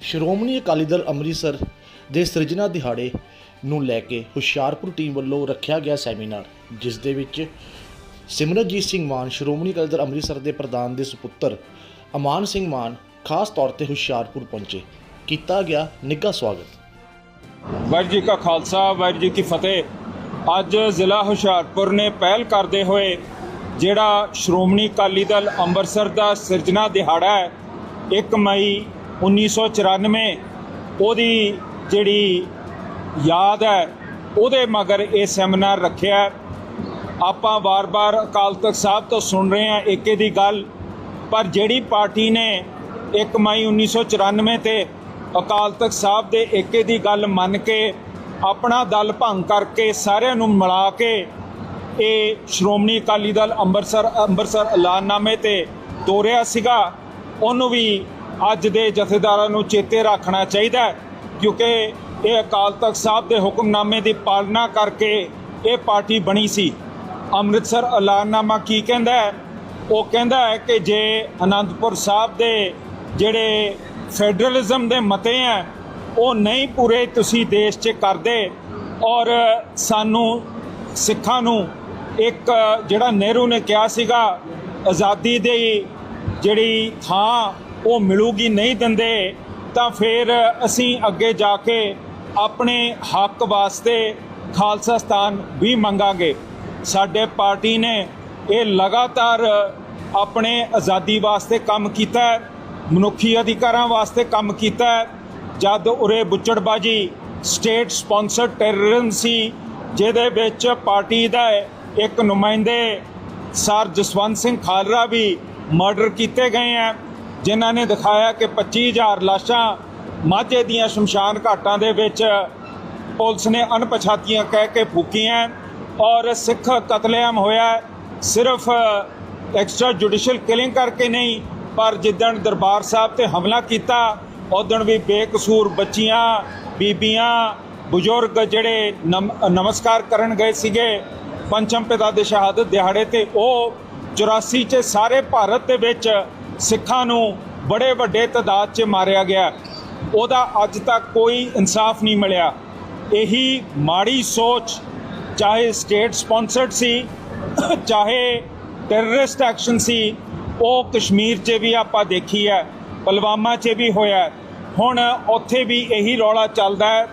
ਸ਼੍ਰੋਮਣੀ ਅਕਾਲੀ ਦਲ ਅੰਮ੍ਰਿਤਸਰ ਦੇ ਸਿਰਜਣਾ ਦਿਹਾੜੇ ਨੂੰ ਲੈ ਕੇ ਹੁਸ਼ਿਆਰਪੁਰ ਟੀਮ ਵੱਲੋਂ ਰੱਖਿਆ ਗਿਆ ਸੈਮੀਨਾਰ, ਜਿਸ ਦੇ ਵਿੱਚ ਸਿਮਰਨਜੀਤ ਸਿੰਘ ਮਾਨ, ਸ਼੍ਰੋਮਣੀ ਅਕਾਲੀ ਦਲ ਅੰਮ੍ਰਿਤਸਰ ਦੇ ਪ੍ਰਧਾਨ ਦੇ ਸੁਪੁੱਤਰ ਅਮਾਨ ਸਿੰਘ ਮਾਨ, ਖਾਸ ਤੌਰ ਤੇ ਹੁਸ਼ਿਆਰਪੁਰ ਪਹੁੰਚੇ। ਕੀਤਾ ਗਿਆ ਨਿੱਘਾ ਸਵਾਗਤ। ਵਾਹਿਗੁਰੂ ਜੀ ਕਾ ਖਾਲਸਾ, ਵਾਹਿਗੁਰੂ ਜੀ ਕੀ ਫਤਿਹ। ਅੱਜ ਜ਼ਿਲ੍ਹਾ ਹੁਸ਼ਿਆਰਪੁਰ ਨੇ ਪਹਿਲ ਕਰਦੇ ਹੋਏ ਜਿਹੜਾ ਸ਼੍ਰੋਮਣੀ ਅਕਾਲੀ ਦਲ ਅੰਮ੍ਰਿਤਸਰ ਦਾ ਸਿਰਜਣਾ ਦਿਹਾੜਾ ਹੈ 1 ਮਈ 1994 ਉਹਦੀ ਜਿਹੜੀ ਯਾਦ ਹੈ, ਉਹਦੇ ਮਗਰ ਇਹ ਸੈਮੀਨਾਰ ਰੱਖਿਆ ਆਪਾਂ ਵਾਰ-ਵਾਰ ਅਕਾਲ ਤਖਤ ਸਾਹਿਬ ਤੋਂ ਸੁਣ ਰਹੇ ਹਾਂ ਏਕੇ ਦੀ ਗੱਲ, ਪਰ ਜਿਹੜੀ ਪਾਰਟੀ ਨੇ 1 ਮਈ 1994 ਤੇ ਅਕਾਲ ਤਖਤ ਸਾਹਿਬ ਦੇ ਏਕੇ ਦੀ ਗੱਲ ਮੰਨ ਕੇ ਆਪਣਾ ਦਲ ਭੰਗ ਕਰਕੇ ਸਾਰਿਆਂ ਨੂੰ ਮਿਲਾ ਕੇ ਇਹ ਸ਼੍ਰੋਮਣੀ ਅਕਾਲੀ ਦਲ ਅੰਮ੍ਰਿਤਸਰ ਅੰਮ੍ਰਿਤਸਰ ਐਲਾਨਨਾਮੇ ਤੇ ਤੋਰਿਆ ਸੀਗਾ, ਉਹਨੂੰ ਵੀ ਅੱਜ ਦੇ ਜਥੇਦਾਰਾਂ ਨੂੰ ਚੇਤੇ ਰੱਖਣਾ ਚਾਹੀਦਾ ਕਿਉਂਕਿ ਇਹ ਅਕਾਲ ਤਖਤ ਸਾਹਿਬ ਦੇ ਹੁਕਮਨਾਮੇ ਦੀ ਪਾਲਣਾ ਕਰਕੇ ਇਹ ਪਾਰਟੀ ਬਣੀ ਸੀ। ਅੰਮ੍ਰਿਤਸਰ ਐਲਾਨਨਾਮਾ ਕੀ ਕਹਿੰਦਾ ਹੈ? ਉਹ ਕਹਿੰਦਾ ਹੈ ਕਿ ਜੇ ਅਨੰਦਪੁਰ ਸਾਹਿਬ ਦੇ ਜਿਹੜੇ ਫੈਡਰਲਿਜ਼ਮ ਦੇ ਮਤੇ ਹੈ, ਉਹ ਨਹੀਂ ਪੂਰੇ ਤੁਸੀਂ ਦੇਸ਼ 'ਚ ਕਰਦੇ ਔਰ ਸਾਨੂੰ ਸਿੱਖਾਂ ਨੂੰ ਇੱਕ ਜਿਹੜਾ ਨਹਿਰੂ ਨੇ ਕਿਹਾ ਸੀਗਾ, ਆਜ਼ਾਦੀ ਦੀ ਜਿਹੜੀ ਥਾਂ ਉਹ ਮਿਲੂਗੀ ਨਹੀਂ ਦਿੰਦੇ, ਤਾਂ ਫਿਰ ਅਸੀਂ ਅੱਗੇ ਜਾ ਕੇ ਆਪਣੇ ਹੱਕ ਵਾਸਤੇ ਖਾਲਸਾ ਸਥਾਨ ਵੀ ਮੰਗਾਂਗੇ। ਸਾਡੇ ਪਾਰਟੀ ਨੇ ਇਹ ਲਗਾਤਾਰ ਆਪਣੇ ਆਜ਼ਾਦੀ ਵਾਸਤੇ ਕੰਮ ਕੀਤਾ ਹੈ, ਮਨੁੱਖੀ ਅਧਿਕਾਰਾਂ ਵਾਸਤੇ ਕੰਮ ਕੀਤਾ ਹੈ। ਜਦ ਉਰੇ ਬੁੱਚੜਬਾਜੀ ਸਟੇਟ ਸਪਾਂਸਰਡ ਟੈਰਰਿਜ਼ਮ ਸੀ, ਜਿਹਦੇ ਵਿੱਚ ਪਾਰਟੀ ਦਾ ਇੱਕ ਨੁਮਾਇੰਦੇ, ਸਰ ਜਸਵੰਤ ਸਿੰਘ ਖਾਲਰਾ ਵੀ ਮਰਡਰ ਕੀਤੇ ਗਏ ਹੈ। ਜਿਨ੍ਹਾਂ ਨੇ ਦਿਖਾਇਆ ਕਿ 25000 ਲਾਸ਼ਾਂ ਮਾਝੇ ਦੀਆਂ ਸ਼ਮਸ਼ਾਨ ਘਾਟਾਂ ਦੇ ਵਿੱਚ ਪੁਲਿਸ ਨੇ ਅਣਪਛਾਤੀਆਂ ਕਹਿ ਕੇ ਫੂਕੀਆਂ ਔਰ ਸਿੱਖ ਕਤਲੇਆਮ ਹੋਇਆ ਸਿਰਫ ਐਕਸਟਰਾ ਜੁਡੀਸ਼ੀਅਲ ਕਿਲਿੰਗ ਕਰਕੇ ਨਹੀਂ, ਪਰ ਜਿੱਦਣ ਦਰਬਾਰ ਸਾਹਿਬ ਤੇ ਹਮਲਾ ਕੀਤਾ ਉਦਣ ਵੀ ਬੇਕਸੂਰ ਬੱਚੀਆਂ, ਬੀਬੀਆਂ, ਬਜ਼ੁਰਗ ਜਿਹੜੇ ਨਮ- ਨਮਸਕਾਰ ਕਰਨ ਗਏ ਸੀਗੇ, ਪੰਚਮ ਪਿਤਾ ਦੇ ਸ਼ਹਾਦਤ ਦਿਹਾੜੇ ਤੇ ਉਹ 84 ਚ ਸਾਰੇ ਭਾਰਤ ਦੇ ਵਿੱਚ ਸਿੱਖਾਂ ਨੂੰ ਬੜੇ ਵੱਡੇ ਤਾਦਾਦ 'ਚ ਮਾਰਿਆ ਗਿਆ। ਉਹਦਾ ਅੱਜ ਤੱਕ ਕੋਈ ਇਨਸਾਫ ਨਹੀਂ ਮਿਲਿਆ। ਇਹੀ ਮਾੜੀ ਸੋਚ, ਚਾਹੇ ਸਟੇਟ ਸਪਾਂਸਰਡ ਸੀ, ਚਾਹੇ ਟੈਰਰਿਸਟ ਐਕਸ਼ਨ ਸੀ, ਉਹ ਕਸ਼ਮੀਰ 'ਚ ਵੀ ਆਪਾਂ ਦੇਖੀ ਹੈ, ਪੁਲਵਾਮਾ 'ਚ ਵੀ ਹੋਇਆ ਹੁਣ ਉੱਥੇ ਵੀ ਇਹੀ ਰੌਲਾ ਚੱਲਦਾ ਹੈ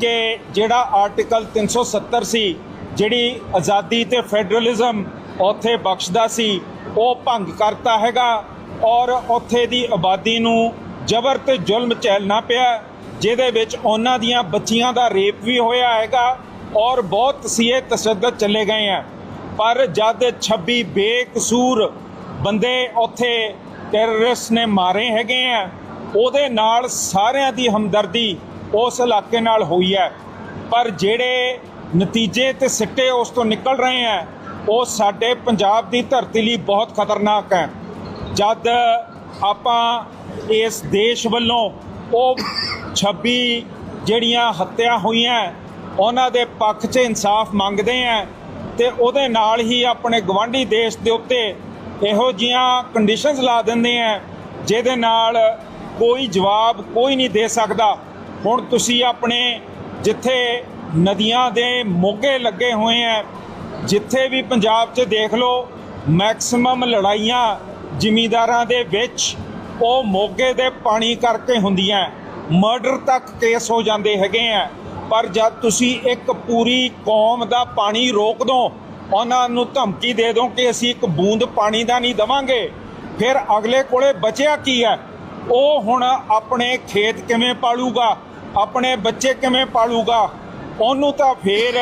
ਕਿ ਜਿਹੜਾ ਆਰਟੀਕਲ 370 ਸੀ ਜਿਹੜੀ ਆਜ਼ਾਦੀ ਤੇ ਫੈਡਰਲਿਜ਼ਮ ਉੱਥੇ ਬਖਸ਼ਦਾ ਸੀ, ਉਹ ਭੰਗ ਕਰਤਾ ਹੈਗਾ। ਔਰ ਉੱਥੇ ਦੀ ਆਬਾਦੀ ਨੂੰ ਜ਼ਬਰ ਤੇ ਜ਼ੁਲਮ ਝੇਲਣਾ ਪਿਆ ਜਿਹਦੇ ਵਿੱਚ ਉਹਨਾਂ ਦੀਆਂ ਬੱਚੀਆਂ ਦਾ ਰੇਪ ਵੀ ਹੋਇਆ ਹੈਗਾ ਔਰ ਬਹੁਤ ਸੀਏ ਤਸ਼ੱਦਦ ਚੱਲੇ ਗਏ ਆ ਪਰ ਜਦ 26 ਬੇਕਸੂਰ ਬੰਦੇ ਉੱਥੇ ਟੈਰਰਿਸਟ ਨੇ ਮਾਰੇ ਹੈਗੇ ਆ ਉਹਦੇ ਨਾਲ ਸਾਰਿਆਂ ਦੀ ਹਮਦਰਦੀ ਉਸ ਇਲਾਕੇ ਨਾਲ ਹੋਈ ਹੈ। ਪਰ ਜਿਹੜੇ ਨਤੀਜੇ ਤੇ ਸਿੱਟੇ ਉਸ ਤੋਂ ਨਿਕਲ ਰਹੇ ਆ ਉਹ ਸਾਡੇ ਪੰਜਾਬ ਦੀ ਧਰਤੀ ਲਈ ਬਹੁਤ ਖਤਰਨਾਕ ਹੈ। ਜਦ ਆਪਾਂ ਇਸ ਦੇਸ਼ ਵੱਲੋਂ ਉਹ 26 ਜਿਹੜੀਆਂ ਹੱਤਿਆ ਹੋਈਆਂ, ਉਹਨਾਂ ਦੇ ਪੱਖ 'ਚ ਇਨਸਾਫ ਮੰਗਦੇ ਆ ਤੇ ਉਹਦੇ ਨਾਲ ਹੀ ਆਪਣੇ ਗਵਾਂਢੀ ਦੇਸ਼ ਦੇ ਉੱਤੇ ਇਹੋ ਜੀਆਂ ਕੰਡੀਸ਼ਨਸ ਲਾ ਦਿੰਦੇ ਆ ਜਿਹਦੇ ਨਾਲ ਕੋਈ ਜਵਾਬ ਕੋਈ ਨਹੀਂ ਦੇ ਸਕਦਾ। ਹੁਣ ਤੁਸੀਂ ਆਪਣੇ ਜਿੱਥੇ ਨਦੀਆਂ ਦੇ ਮੋਗੇ ਲੱਗੇ ਹੋਏ ਆ ਜਿੱਥੇ ਵੀ ਪੰਜਾਬ 'ਚ ਦੇਖ ਲਓ, ਮੈਕਸਿਮਮ ਲੜਾਈਆਂ ਜ਼ਿਮੀਂਦਾਰਾਂ ਦੇ ਵਿੱਚ ਉਹ ਮੋਗੇ ਦੇ ਪਾਣੀ ਕਰਕੇ ਹੁੰਦੀਆਂ ਮਰਡਰ ਤੱਕ ਕੇਸ ਹੋ ਜਾਂਦੇ ਹੈਗੇ ਆ ਪਰ ਜਦ ਤੁਸੀਂ ਇੱਕ ਪੂਰੀ ਕੌਮ ਦਾ ਪਾਣੀ ਰੋਕ ਦੋ, ਉਹਨਾਂ ਨੂੰ ਧਮਕੀ ਦੇ ਦੋ ਕਿ ਅਸੀਂ ਇੱਕ ਬੂੰਦ ਪਾਣੀ ਦਾ ਨਹੀਂ ਦਵਾਂਗੇ, ਫਿਰ ਅਗਲੇ ਕੋਲੇ ਬਚਿਆ ਕੀ ਹੈ? ਉਹ ਹੁਣ ਆਪਣੇ ਖੇਤ ਕਿਵੇਂ ਪਾਲੂਗਾ? ਆਪਣੇ ਬੱਚੇ ਕਿਵੇਂ ਪਾਲੂਗਾ? ਉਹਨੂੰ ਤਾਂ ਫਿਰ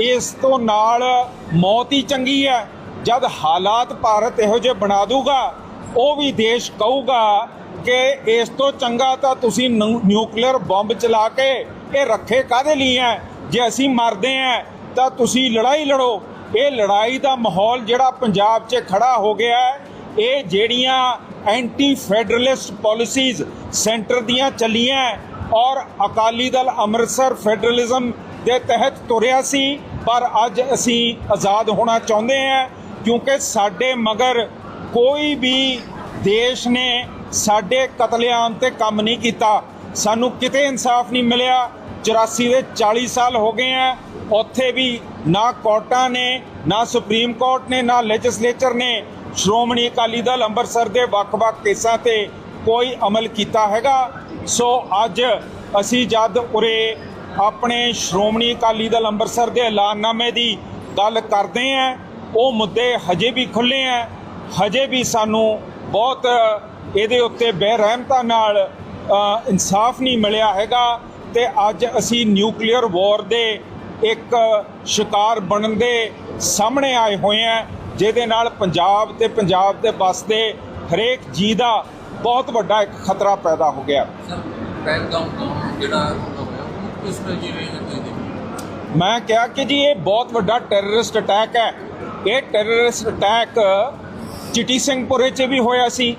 ਇਸ ਤੋਂ ਨਾਲ ਮੌਤ ਹੀ ਚੰਗੀ ਹੈ। ਜਦ ਹਾਲਾਤ ਭਾਰਤ ਇਹੋ ਜਿਹੇ ਬਣਾ ਦੂਗਾ, ਉਹ ਵੀ ਦੇਸ਼ ਕਹੂਗਾ ਕਿ ਇਸ ਤੋਂ ਚੰਗਾ ਤਾਂ ਤੁਸੀਂ ਨਿਊ- ਨਿਊਕਲੀਅਰ ਬੰਬ ਚਲਾ ਕੇ ਇਹ ਰੱਖੇ ਕਾਦੇ ਲਈ ਹੈ? ਜੇ ਅਸੀਂ ਮਰਦੇ ਆ ਤਾਂ ਤੁਸੀਂ ਲੜਾਈ ਲੜੋ। ਇਹ ਲੜਾਈ ਦਾ ਮਾਹੌਲ ਜਿਹੜਾ ਪੰਜਾਬ 'ਚ ਖੜਾ ਹੋ ਗਿਆ ਇਹ ਜਿਹੜੀਆਂ ਐਂਟੀ ਫੈਡਰਲਿਸਟ ਪਾਲਿਸੀਜ਼ ਸੈਂਟਰ ਦੀਆਂ ਚੱਲੀਆਂ ਔਰ ਅਕਾਲੀ ਦਲ ਅੰਮ੍ਰਿਤਸਰ ਫੈਡਰਲਿਜ਼ਮ ਦੇ ਤਹਿਤ ਤੁਰਿਆ ਸੀ, ਪਰ ਅੱਜ ਅਸੀਂ ਆਜ਼ਾਦ ਹੋਣਾ ਚਾਹੁੰਦੇ ਹਾਂ। ਕਿਉਂਕਿ ਸਾਡੇ ਮਗਰ ਕੋਈ ਵੀ ਦੇਸ਼ ਨੇ ਸਾਡੇ ਕਤਲੇਆਮ ਤੇ ਕੰਮ ਨਹੀਂ ਕੀਤਾ। ਸਾਨੂੰ ਕਿਤੇ ਇਨਸਾਫ ਨਹੀਂ ਮਿਲਿਆ। 84 ਦੇ 40 ਸਾਲ ਹੋ ਗਏ ਆ। ਉੱਥੇ ਵੀ ਨਾ ਕੋਰਟਾਂ ਨੇ, ਨਾ ਸੁਪਰੀਮ ਕੋਰਟ ਨੇ, ਨਾ ਲੈਜਿਸਲੇਚਰ ਨੇ ਸ਼੍ਰੋਮਣੀ ਅਕਾਲੀ ਦਲ ਅੰਮ੍ਰਿਤਸਰ ਦੇ ਵੱਖ-ਵੱਖ ਕੇਸਾਂ ਤੇ ਕੋਈ ਅਮਲ ਕੀਤਾ ਹੈਗਾ। ਸੋ ਅੱਜ ਅਸੀਂ ਜਦ ਉਰੇ ਆਪਣੇ ਸ਼੍ਰੋਮਣੀ ਅਕਾਲੀ ਦਲ ਅੰਮ੍ਰਿਤਸਰ ਦੇ ਐਲਾਨਨਾਮੇ ਦੀ ਗੱਲ ਕਰਦੇ ਆਂ ਉਹ ਮੁੱਦੇ ਹਜੇ ਵੀ ਖੁੱਲੇ ਆ ਹਜੇ ਵੀ ਸਾਨੂੰ ਬਹੁਤ ਇਹਦੇ ਉੱਤੇ ਬੇਰਹਿਮਤਾ ਨਾਲ ਇਨਸਾਫ ਨਹੀਂ ਮਿਲਿਆ ਹੈਗਾ ਤੇ ਅੱਜ ਅਸੀਂ ਨਿਊਕਲੀਅਰ ਵਾਰ ਦੇ ਇੱਕ ਸ਼ਿਕਾਰ ਬਣਨ ਦੇ ਸਾਹਮਣੇ ਆਏ ਹੋਏ ਆ ਜਿਹਦੇ ਨਾਲ ਪੰਜਾਬ ਤੇ ਪੰਜਾਬ ਦੇ ਬਸਦੇ ਹਰੇਕ ਜੀ ਦਾ ਬਹੁਤ ਵੱਡਾ ਇੱਕ ਖਤਰਾ ਪੈਦਾ ਹੋ ਗਿਆ। ਮੈਂ ਕਿਹਾ ਕਿ ਜੀ ਇਹ ਬਹੁਤ ਵੱਡਾ ਟੈਰਰਿਸਟ ਅਟੈਕ ਹੈ ਇਹ ਟੈਰਰਿਸਟ ਅਟੈਕ ਚਿਟੀ ਸਿੰਘਪੁਰੇ 'ਚ ਵੀ ਹੋਇਆ ਸੀ।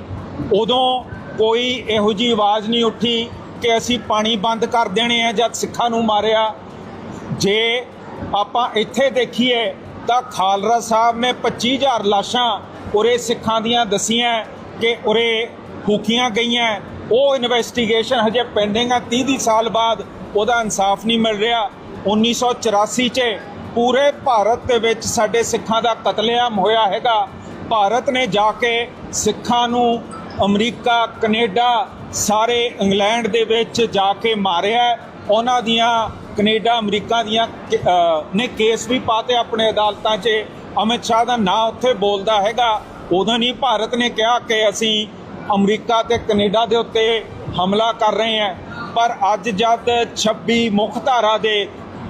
ਉਦੋਂ ਕੋਈ ਇਹੋ ਜੀ ਆਵਾਜ਼ ਨਹੀਂ ਉੱਠੀ ਕਿ ਅਸੀਂ ਪਾਣੀ ਬੰਦ ਕਰ ਦੇਣੇ ਆ ਜਦ ਸਿੱਖਾਂ ਨੂੰ ਮਾਰਿਆ। ਜੇ ਆਪਾਂ ਇੱਥੇ ਦੇਖੀਏ ਤਾਂ ਖਾਲਰਾ ਸਾਹਿਬ ਨੇ 25000 ਲਾਸ਼ਾਂ ਉਰੇ ਸਿੱਖਾਂ ਦੀਆਂ ਦਸੀਆਂ ਕਿ ਉਰੇ ਫੂਕੀਆਂ ਗਈਆਂ। ਉਹ ਇਨਵੈਸਟੀਗੇਸ਼ਨ ਹਜੇ ਪੈਂਡਿੰਗ ਆ। 30 ਦੀ ਸਾਲ ਬਾਅਦ ਉਹਦਾ ਇਨਸਾਫ ਨਹੀਂ ਮਿਲ ਰਿਹਾ। 1984 ਚ ਪੂਰੇ ਭਾਰਤ ਦੇ ਵਿੱਚ ਸਾਡੇ ਸਿੱਖਾਂ ਦਾ ਕਤਲੇਆਮ ਹੋਇਆ ਹੈਗਾ। ਭਾਰਤ ਨੇ ਜਾ ਕੇ ਸਿੱਖਾਂ ਨੂੰ ਅਮਰੀਕਾ, ਕੈਨੇਡਾ, ਸਾਰੇ ਇੰਗਲੈਂਡ ਦੇ ਵਿੱਚ ਜਾ ਕੇ ਮਾਰਿਆ ਉਹਨਾਂ ਦੀਆਂ, ਕੈਨੇਡਾ, ਅਮਰੀਕਾ ਦੀਆਂ ਨੇ ਕੇਸ ਵੀ ਪਾਤੇ ਆਪਣੇ ਅਦਾਲਤਾਂ 'ਚ। ਅਮਿਤ ਸ਼ਾਹ ਦਾ ਨਾਂ ਉੱਥੇ ਬੋਲਦਾ ਹੈਗਾ। ਉਦੋਂ ਨਹੀਂ ਭਾਰਤ ਨੇ ਕਿਹਾ ਕਿ ਅਸੀਂ ਅਮਰੀਕਾ ਤੇ ਕੈਨੇਡਾ ਦੇ ਉੱਤੇ ਹਮਲਾ ਕਰ ਰਹੇ ਹਾਂ। ਪਰ ਅੱਜ ਜਦ 26 ਮੁੱਖ ਧਾਰਾ ਦੇ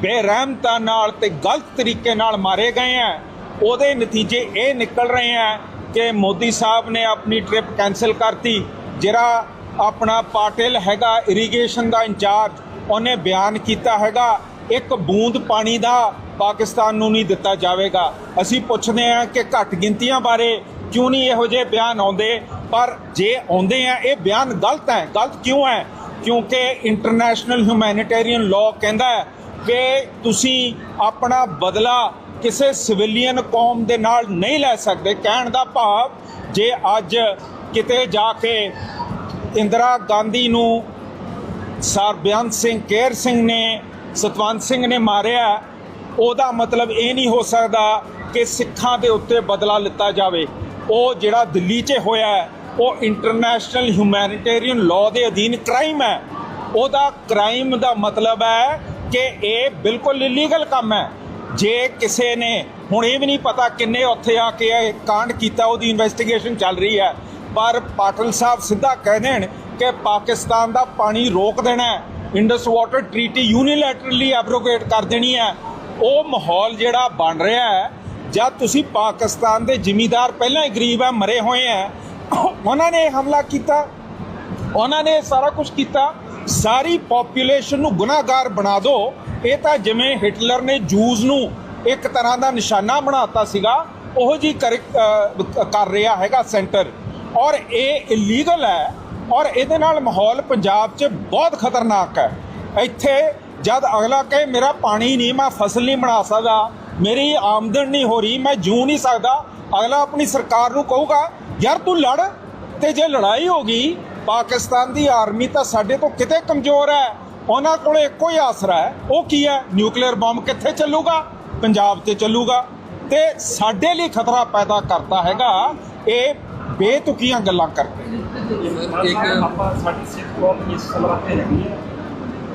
ਬੇਰਹਿਮਤਾ ਨਾਲ ਤੇ ਗਲਤ ਤਰੀਕੇ ਨਾਲ ਮਾਰੇ ਗਏ ਆ ਉਹਦੇ ਨਤੀਜੇ ਇਹ ਨਿਕਲ ਰਹੇ ਆ ਕਿ ਮੋਦੀ ਸਾਹਿਬ ਨੇ ਆਪਣੀ ਟ੍ਰਿਪ ਕੈਨਸਲ ਕਰਤੀ। ਜਿਹੜਾ ਆਪਣਾ ਪਾਟਿਲ ਹੈਗਾ ਇਰੀਗੇਸ਼ਨ ਦਾ ਇੰਚਾਰਜ, ਉਹਨੇ ਬਿਆਨ ਕੀਤਾ ਹੈਗਾ, ਇੱਕ ਬੂੰਦ ਪਾਣੀ ਦਾ ਪਾਕਿਸਤਾਨ ਨੂੰ ਨਹੀਂ ਦਿੱਤਾ ਜਾਵੇਗਾ। ਅਸੀਂ ਪੁੱਛਦੇ ਹਾਂ ਕਿ ਘੱਟ ਗਿਣਤੀਆਂ ਬਾਰੇ ਕਿਉਂ ਨਹੀਂ ਇਹੋ ਜਿਹੇ ਬਿਆਨ ਆਉਂਦੇ? ਪਰ ਜੇ ਆਉਂਦੇ ਆ ਇਹ ਬਿਆਨ ਗਲਤ ਹੈ। ਗਲਤ ਕਿਉਂ ਹੈ? ਕਿਉਂਕਿ ਇੰਟਰਨੈਸ਼ਨਲ ਹਿਊਮੈਨਿਟੇਰੀਅਨ ਲਾਅ ਕਹਿੰਦਾ ਹੈ ਕਿ ਤੁਸੀਂ ਆਪਣਾ ਬਦਲਾ ਕਿਸੇ ਸਿਵਿਲੀਅਨ ਕੌਮ ਦੇ ਨਾਲ ਨਹੀਂ ਲੈ ਸਕਦੇ। ਕਹਿਣ ਦਾ ਭਾਵ, ਜੇ ਅੱਜ ਕਿਤੇ ਜਾ ਕੇ ਇੰਦਰਾ ਗਾਂਧੀ ਨੂੰ ਸਰਬਿਆਨ ਸਿੰਘ, ਕੇਰ ਸਿੰਘ ਨੇ, ਸਤਵੰਤ ਸਿੰਘ ਨੇ ਮਾਰਿਆ, ਉਹਦਾ ਮਤਲਬ ਇਹ ਨਹੀਂ ਹੋ ਸਕਦਾ ਕਿ ਸਿੱਖਾਂ ਦੇ ਉੱਤੇ ਬਦਲਾ ਲਿੱਤਾ ਜਾਵੇ। ਉਹ ਜਿਹੜਾ ਦਿੱਲੀ 'ਚ ਹੋਇਆ ਉਹ ਇੰਟਰਨੈਸ਼ਨਲ ਹਿਊਮੈਨਿਟੇਰੀਅਨ ਲਾਅ ਦੇ ਅਧੀਨ ਕ੍ਰਾਈਮ ਹੈ। ਉਹਦਾ ਕ੍ਰਾਈਮ ਦਾ ਮਤਲਬ ਹੈ ਕਿ ਇਹ ਬਿਲਕੁਲ ਇਲੀਗਲ ਕੰਮ ਹੈ। ਜੇ ਕਿਸੇ ਨੇ ਹੁਣ ਇਹ ਵੀ ਨਹੀਂ ਪਤਾ ਕਿੰਨੇ ਉੱਥੇ ਆ ਕੇ ਇਹ ਕਾਂਡ ਕੀਤਾ, ਉਹਦੀ ਇਨਵੈਸਟੀਗੇਸ਼ਨ ਚੱਲ ਰਹੀ ਹੈ। ਪਰ ਪਾਟਲ ਸਾਹਿਬ ਸਿੱਧਾ ਕਹਿ ਦੇਣ ਕਿ ਪਾਕਿਸਤਾਨ ਦਾ ਪਾਣੀ ਰੋਕ ਦੇਣਾ ਹੈ। Indus water treaty unilaterally abrogate ਕਰ ਦੇਣੀ ਹੈ। ਉਹ ਮਾਹੌਲ ਜਿਹੜਾ ਬਣ ਰਿਹਾ ਹੈ ਜਦ ਤੁਸੀਂ ਪਾਕਿਸਤਾਨ ਦੇ ਜ਼ਿਮੀਦਾਰ ਪਹਿਲਾਂ ਹੀ ਗਰੀਬ ਹੈ, ਮਰੇ ਹੋਏ ਹੈ। ਉਹਨਾਂ ਨੇ ਹਮਲਾ ਕੀਤਾ। ਉਹਨਾਂ ਨੇ ਸਾਰਾ ਕੁਝ ਕੀਤਾ। ਸਾਰੀ ਪੋਪੂਲੇਸ਼ਨ ਨੂੰ ਗੁਨਾਹਗਾਰ ਬਣਾ ਦਿਓ ਇਹ ਤਾਂ ਜਿਵੇਂ ਹਿਟਲਰ ਨੇ ਜੂਜ਼ ਨੂੰ ਇੱਕ ਤਰ੍ਹਾਂ ਦਾ ਨਿਸ਼ਾਨਾ ਬਣਾਤਾ ਸੀਗਾ, ਉਹ ਜੀ ਕਰ ਰਿਹਾ ਹੈਗਾ ਸੈਂਟਰ ਔਰ ਇਹ ਇਲੀਗਲ ਹੈ ਔਰ ਇਹਦੇ ਨਾਲ ਮਾਹੌਲ ਪੰਜਾਬ 'ਚ ਬਹੁਤ ਖਤਰਨਾਕ ਹੈ। ਇੱਥੇ ਜਦ ਅਗਲਾ ਕਹੇ, ਮੇਰਾ ਪਾਣੀ ਨਹੀਂ, ਮੈਂ ਫਸਲ ਨਹੀਂ ਬਣਾ ਸਕਦਾ, ਮੇਰੀ ਆਮਦਨ ਨਹੀਂ ਹੋ ਰਹੀ, ਮੈਂ ਜੂ ਨਹੀਂ ਸਕਦਾ, ਅਗਲਾ ਆਪਣੀ ਸਰਕਾਰ ਨੂੰ ਕਹੂਗਾ, ਯਾਰ ਤੂੰ ਲੜ, ਤੇ ਜੇ ਲੜਾਈ ਹੋ ਗਈ ਪਾਕਿਸਤਾਨ ਦੀ ਆਰਮੀ ਤਾਂ ਸਾਡੇ ਤੋਂ ਕਿਤੇ ਕਮਜ਼ੋਰ ਹੈ? ਉਹਨਾਂ ਕੋਲ ਇੱਕੋ ਹੀ ਆਸਰਾ ਹੈ। ਉਹ ਕੀ ਹੈ? ਨਿਊਕਲੀਅਰ ਬੰਬ ਕਿੱਥੇ ਚੱਲੂਗਾ? ਪੰਜਾਬ ਤੇ ਚੱਲੂਗਾ। ਤੇ ਸਾਡੇ ਲਈ ਖਤਰਾ ਪੈਦਾ ਕਰਦਾ ਹੈਗਾ ਇਹ ਬੇਤੁਕੀਆਂ ਗੱਲਾਂ ਕਰਦੇ ਇੱਕ ਸਾਡੀ ਸਿੱਖ ਕੌਮ ਇਸ ਸਮਰਾਹ ਹੈਗੀ ਹੈ।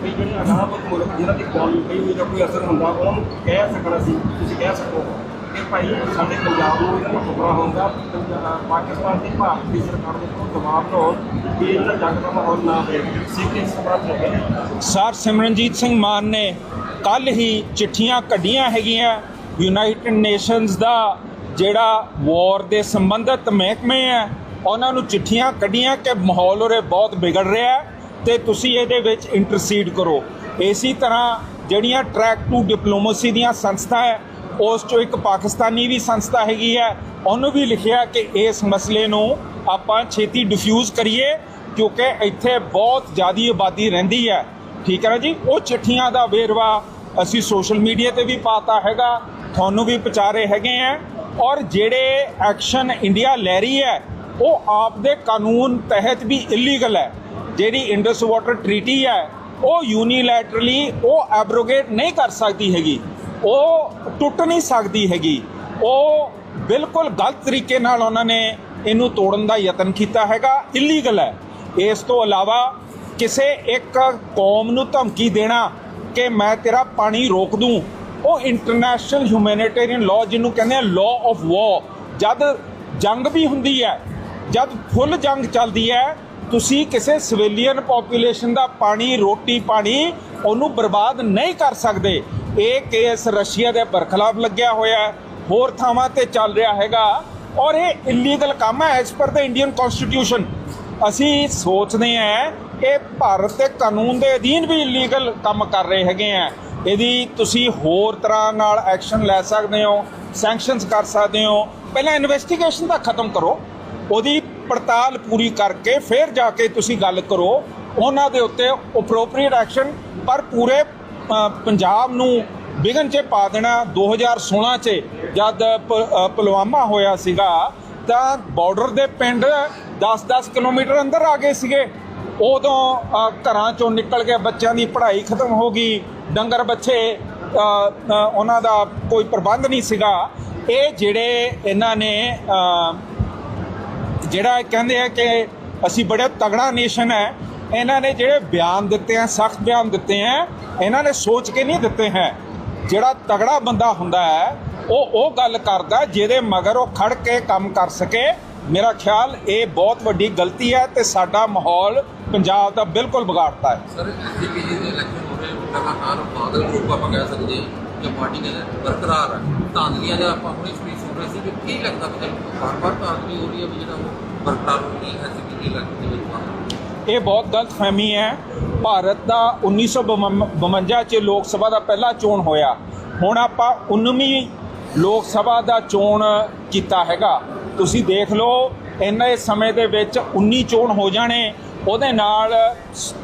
ਵੀ ਜਿਹੜੇ ਅਨਾਮਤ ਮੁਲਕ ਜਿਹਨਾਂ ਦੀ ਕੁਆਲਿਟੀ ਦਾ ਕੋਈ ਅਸਰ ਹੁੰਦਾ, ਉਹਨਾਂ ਨੂੰ ਕਹਿ ਸਕਣਾ ਸੀ। ਤੁਸੀਂ ਕਹਿ ਸਕੋ। ਕਿ ਭਾਈ ਸਾਡੇ ਪੰਜਾਬ ਨੂੰ ਇਹਨਾਂ ਨੂੰ ਟੁਕੜਾ ਪਾਕਿਸਤਾਨ ਦੀ ਭਾਰਤ ਦੀ ਸਰਕਾਰ ਦੇ ਕੋਲ ਦਬਾਅ ਬਣਾਉਣ ਕਿ ਇਹਨਾਂ ਜੰਗ ਦਾ ਮਾਹੌਲ ਨਾ ਹੋਵੇ। ਸਿੱਖ ਇਸ ਸਮਰਾਹ ਤੇ ਸਰ, ਸਿਮਰਨਜੀਤ ਸਿੰਘ ਮਾਨ ਨੇ ਕੱਲ ਹੀ ਚਿੱਠੀਆਂ ਕੱਢੀਆਂ ਹੈਗੀਆਂ ਯੂਨਾਈਟਿਡ ਨੇਸ਼ਨਸ ਦਾ, ਜਿਹੜਾ ਵਾਰ ਦੇ ਸੰਬੰਧਿਤ ਮਹਿਕਮੇ ਹੈ ਉਹਨਾਂ ਨੂੰ ਚਿੱਠੀਆਂ ਕੱਢੀਆਂ ਕਿ ਮਾਹੌਲ ਉਰੇ ਬਹੁਤ ਵਿਗੜ ਰਿਹਾ ਹੈ ਤੇ ਤੁਸੀਂ ਇਹਦੇ ਵਿੱਚ ਇੰਟਰਸੀਡ ਕਰੋ। ਇਸੇ ਤਰ੍ਹਾਂ ਜਿਹੜੀਆਂ ਟਰੈਕ ਟੂ ਡਿਪਲੋਮੇਸੀ ਦੀਆਂ ਸੰਸਥਾ ਹੈ ਉਸ ਚੋਂ ਇੱਕ ਪਾਕਿਸਤਾਨੀ ਵੀ ਸੰਸਥਾ ਹੈਗੀ ਹੈ, ਉਹਨੂੰ ਵੀ ਲਿਖਿਆ ਕਿ ਇਸ ਮਸਲੇ ਨੂੰ ਆਪਾਂ ਛੇਤੀ ਡਿਫਿਊਜ਼ ਕਰੀਏ, ਕਿਉਂਕਿ ਇੱਥੇ ਬਹੁਤ ਜ਼ਿਆਦੀ ਆਬਾਦੀ ਰਹਿੰਦੀ ਹੈ। ਠੀਕ ਹੈ ਨਾ ਜੀ? ਉਹ ਚਿੱਠੀਆਂ ਦਾ ਵੇਰਵਾ ਅਸੀਂ ਸੋਸ਼ਲ ਮੀਡੀਆ ਤੇ ਵੀ ਪਾਤਾ ਹੈਗਾ, ਤੁਹਾਨੂੰ ਵੀ ਪਹੁੰਚਾ ਰਹੇ ਹੈਗੇ ਆ ਔਰ ਜਿਹੜੇ ਐਕਸ਼ਨ ਇੰਡੀਆ ਲੈ ਰਹੀ ਹੈ, ਉਹ ਆਪ ਦੇ ਕਾਨੂੰਨ ਤਹਿਤ ਵੀ ਇਲੀਗਲ ਹੈ। ਜਿਹੜੀ ਇੰਡਸ ਵਾਟਰ ਟ੍ਰੀਟੀ ਹੈ, ਉਹ ਯੂਨੀਲੈਟਰਲੀ ਉਹ ਐਬਰੋਗੇਟ ਨਹੀਂ ਕਰ ਸਕਦੀ ਹੈਗੀ। ਉਹ ਟੁੱਟ ਨਹੀਂ ਸਕਦੀ ਹੈਗੀ। ਉਹ ਬਿਲਕੁਲ ਗਲਤ ਤਰੀਕੇ ਨਾਲ ਉਹਨਾਂ ਨੇ ਇਹਨੂੰ ਤੋੜਨ ਦਾ ਯਤਨ ਕੀਤਾ ਹੈਗਾ। ਇਲੀਗਲ ਹੈ। ਇਸ ਤੋਂ ਇਲਾਵਾ ਕਿਸੇ ਇੱਕ ਕੌਮ ਨੂੰ ਧਮਕੀ ਦੇਣਾ ਕਿ ਮੈਂ ਤੇਰਾ ਪਾਣੀ ਰੋਕ ਦੂੰ, ਉਹ ਇੰਟਰਨੈਸ਼ਨਲ ਹਿਊਮੈਨਿਟੇਰੀਅਨ ਲਾਅ ਜਿਹਨੂੰ ਕਹਿੰਦੇ ਆ ਲਾਅ ਆਫ ਵਾਰ ਜਦ ਜੰਗ ਵੀ ਹੁੰਦੀ ਹੈ, ਜਦ ਫੁੱਲ ਜੰਗ ਚੱਲਦੀ ਹੈ, ਤੁਸੀਂ ਕਿਸੇ ਸਿਵਿਲੀਅਨ ਪੋਪੂਲੇਸ਼ਨ ਦਾ ਪਾਣੀ, ਰੋਟੀ ਪਾਣੀ ਉਹਨੂੰ ਬਰਬਾਦ ਨਹੀਂ ਕਰ ਸਕਦੇ। ਇਹ ਕੇਸ ਰਸ਼ੀਆ ਦੇ ਬਰਖਲਾਫ ਲੱਗਿਆ ਹੋਇਆ ਹੋਰ ਥਾਵਾਂ ਤੇ ਚੱਲ ਰਿਹਾ ਹੈਗਾ। ਔਰ ਇਹ ਇਲੀਗਲ ਕੰਮ ਹੈ ਐਸ ਪਰ ਦਾ ਇੰਡੀਅਨ ਕਨਸਟੀਟਿਊਸ਼ਨ ਅਸੀਂ ਸੋਚਦੇ ਹਾਂ, ਇਹ ਭਾਰਤ ਦੇ ਕਾਨੂੰਨ ਦੇ ਅਧੀਨ ਵੀ ਇਲੀਗਲ ਕੰਮ ਕਰ ਰਹੇ ਹੈਗੇ ਆ। ਇਹਦੀ ਤੁਸੀਂ ਹੋਰ ਤਰ੍ਹਾਂ ਨਾਲ ਐਕਸ਼ਨ ਲੈ ਸਕਦੇ ਹੋ ਸੈਂਕਸ਼ਨਸ ਕਰ ਸਕਦੇ ਹੋ। ਪਹਿਲਾਂ ਇਨਵੈਸਟੀਗੇਸ਼ਨ ਦਾ ਖਤਮ ਕਰੋ। ਉਹਦੀ ਪੜਤਾਲ ਪੂਰੀ ਕਰਕੇ ਫਿਰ ਜਾ ਕੇ ਤੁਸੀਂ ਗੱਲ ਕਰੋ। ਉਹਨਾਂ ਦੇ ਉੱਤੇ ਅਪਰੋਪਰੀਏਟ ਐਕਸ਼ਨ ਪਰ ਪੂਰੇ ਪੰਜਾਬ ਨੂੰ ਵਿਘਨ 'ਚ ਪਾ ਦੇਣਾ। 2016 'ਚ ਜਦ ਪੁਲਵਾਮਾ ਹੋਇਆ ਸੀਗਾ, ਤਾਂ ਬਾਰਡਰ ਦੇ ਪਿੰਡ 10-10 ਕਿਲੋਮੀਟਰ ਅੰਦਰ ਆ ਗਏ ਸੀਗੇ। ਉਦੋਂ ਘਰਾਂ ਚੋਂ ਨਿਕਲ ਕੇ ਬੱਚਿਆਂ ਦੀ ਪੜ੍ਹਾਈ ਖਤਮ ਹੋ ਗਈ। ਡੰਗਰ ਬੱਚੇ ਉਹਨਾਂ ਦਾ ਕੋਈ ਪ੍ਰਬੰਧ ਨਹੀਂ ਸੀਗਾ। ਇਹ ਜਿਹੜੇ ਇਹਨਾਂ ਨੇ ਜਿਹੜਾ ਕਹਿੰਦੇ ਆ ਕਿ ਅਸੀਂ ਬੜੇ ਤਗੜਾ ਨੇਸ਼ਨ ਹੈ ਇਹਨਾਂ ਨੇ ਜਿਹੜੇ ਬਿਆਨ ਦਿੱਤੇ ਆ, ਸਖਤ ਬਿਆਨ ਦਿੱਤੇ ਆ, ਇਹਨਾਂ ਨੇ ਸੋਚ ਕੇ ਨਹੀਂ ਦਿੱਤੇ ਹੈ। ਜਿਹੜਾ ਤਗੜਾ ਬੰਦਾ ਹੁੰਦਾ ਹੈ, ਉਹ ਉਹ ਗੱਲ ਕਰਦਾ ਜਿਹਦੇ ਮਗਰ ਉਹ ਖੜ ਕੇ ਕੰਮ ਕਰ ਸਕੇ। ਮੇਰਾ ਖਿਆਲ ਇਹ ਬਹੁਤ ਵੱਡੀ ਗਲਤੀ ਹੈ ਤੇ ਸਾਡਾ ਮਾਹੌਲ ਪੰਜਾਬ ਦਾ ਬਿਲਕੁਲ ਵਿਗਾੜਤਾ ਹੈ। ਸਰ ਐਸਜੀਪੀਸੀ ਦੇ ਇਲੈਕਸ਼ਨ ਹੋ ਰਹੇ ਲਗਾਤਾਰ ਬਾਦਲ ਗਰੁੱਪ ਆਪਾਂ ਕਹਿ ਸਕਦੇ ਹਾਂ ਪਾਰਟੀ ਕਹਿੰਦੇ ਬਰਕਰਾਰ ਧਾਂਦਲੀਆਂ ਦਾ ਆਪਾਂ ਆਪਣੀ ਸਪੀਚ ਸੁਣ ਰਹੇ ਸੀ ਕਿ ਕੀ ਲੱਗਦਾ ਕਿ ਬਾਰ-ਬਾਰ ਧਾਂਦਲੀ ਹੋ ਰਹੀ ਹੈ ਵੀ ਜਿਹੜਾ ਉਹ ਬਰਕਰਾਰ ਹੋ ਰਹੀ ਹੈ ਐਸਜੀਪੀਸੀ ਇਲੈਕਸ਼ਨ ਦੇ ਵਿੱਚ ਇਹ ਬਹੁਤ ਗਲਤ ਫਹਿਮੀ ਹੈ। ਭਾਰਤ ਦਾ 1952 ਚ ਲੋਕ ਸਭਾ ਦਾ ਪਹਿਲਾ ਚੋਣ ਹੋਇਆ। ਹੁਣ ਆਪਾਂ 19ਵੀਂ ਲੋਕ ਸਭਾ ਦਾ ਚੋਣ ਕੀਤਾ ਹੈਗਾ। ਤੁਸੀਂ ਦੇਖ ਲਓ, ਇੰਨੇ ਸਮੇਂ ਦੇ ਵਿੱਚ 19 ਚੋਣ ਹੋ ਜਾਣੇ। ਉਹਦੇ ਨਾਲ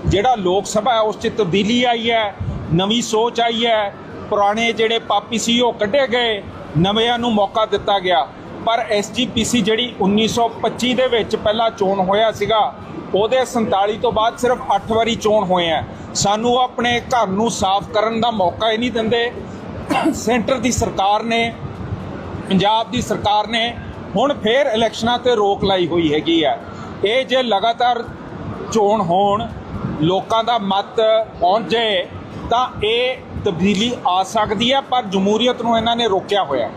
ਜਿਹੜਾ ਲੋਕ ਸਭਾ ਹੈ, ਉਸ 'ਚ ਤਬਦੀਲੀ ਆਈ ਹੈ, ਨਵੀਂ ਸੋਚ ਆਈ ਹੈ। ਪੁਰਾਣੇ ਜਿਹੜੇ ਪਾਪੀ ਸੀ, ਉਹ ਕੱਢੇ ਗਏ। ਨਵਿਆਂ ਨੂੰ ਮੌਕਾ ਦਿੱਤਾ ਗਿਆ। ਪਰ ਐਸਜੀਪੀਸੀ ਜਿਹੜੀ 1925 ਦੇ ਵਿੱਚ ਪਹਿਲਾ ਚੋਣ ਹੋਇਆ ਸੀਗਾ ਉਹਦੇ 47 ਤੋਂ ਬਾਅਦ ਸਿਰਫ 8 ਵਾਰੀ ਚੋਣ ਹੋਏ ਆ। ਸਾਨੂੰ ਆਪਣੇ ਘਰ ਨੂੰ ਸਾਫ਼ ਕਰਨ ਦਾ ਮੌਕਾ ਹੀ ਨਹੀਂ ਦਿੰਦੇ। ਸੈਂਟਰ ਦੀ ਸਰਕਾਰ ਨੇ, ਪੰਜਾਬ ਦੀ ਸਰਕਾਰ ਨੇ ਹੁਣ ਫੇਰ ਇਲੈਕਸ਼ਨਾਂ ਤੇ ਰੋਕ ਲਾਈ ਹੋਈ ਹੈਗੀ ਆ। ਇਹ ਜੇ ਲਗਾਤਾਰ ਚੋਣ ਹੋਣ, ਲੋਕਾਂ ਦਾ ਮਤ ਪਹੁੰਚ ਜਾਏ ਤਾਂ ਇਹ ਤਬਦੀਲੀ ਆ ਸਕਦੀ ਹੈ ਪਰ ਜਮਹੂਰੀਅਤ ਨੂੰ ਇਹਨਾਂ ਨੇ ਰੋਕਿਆ ਹੋਇਆ।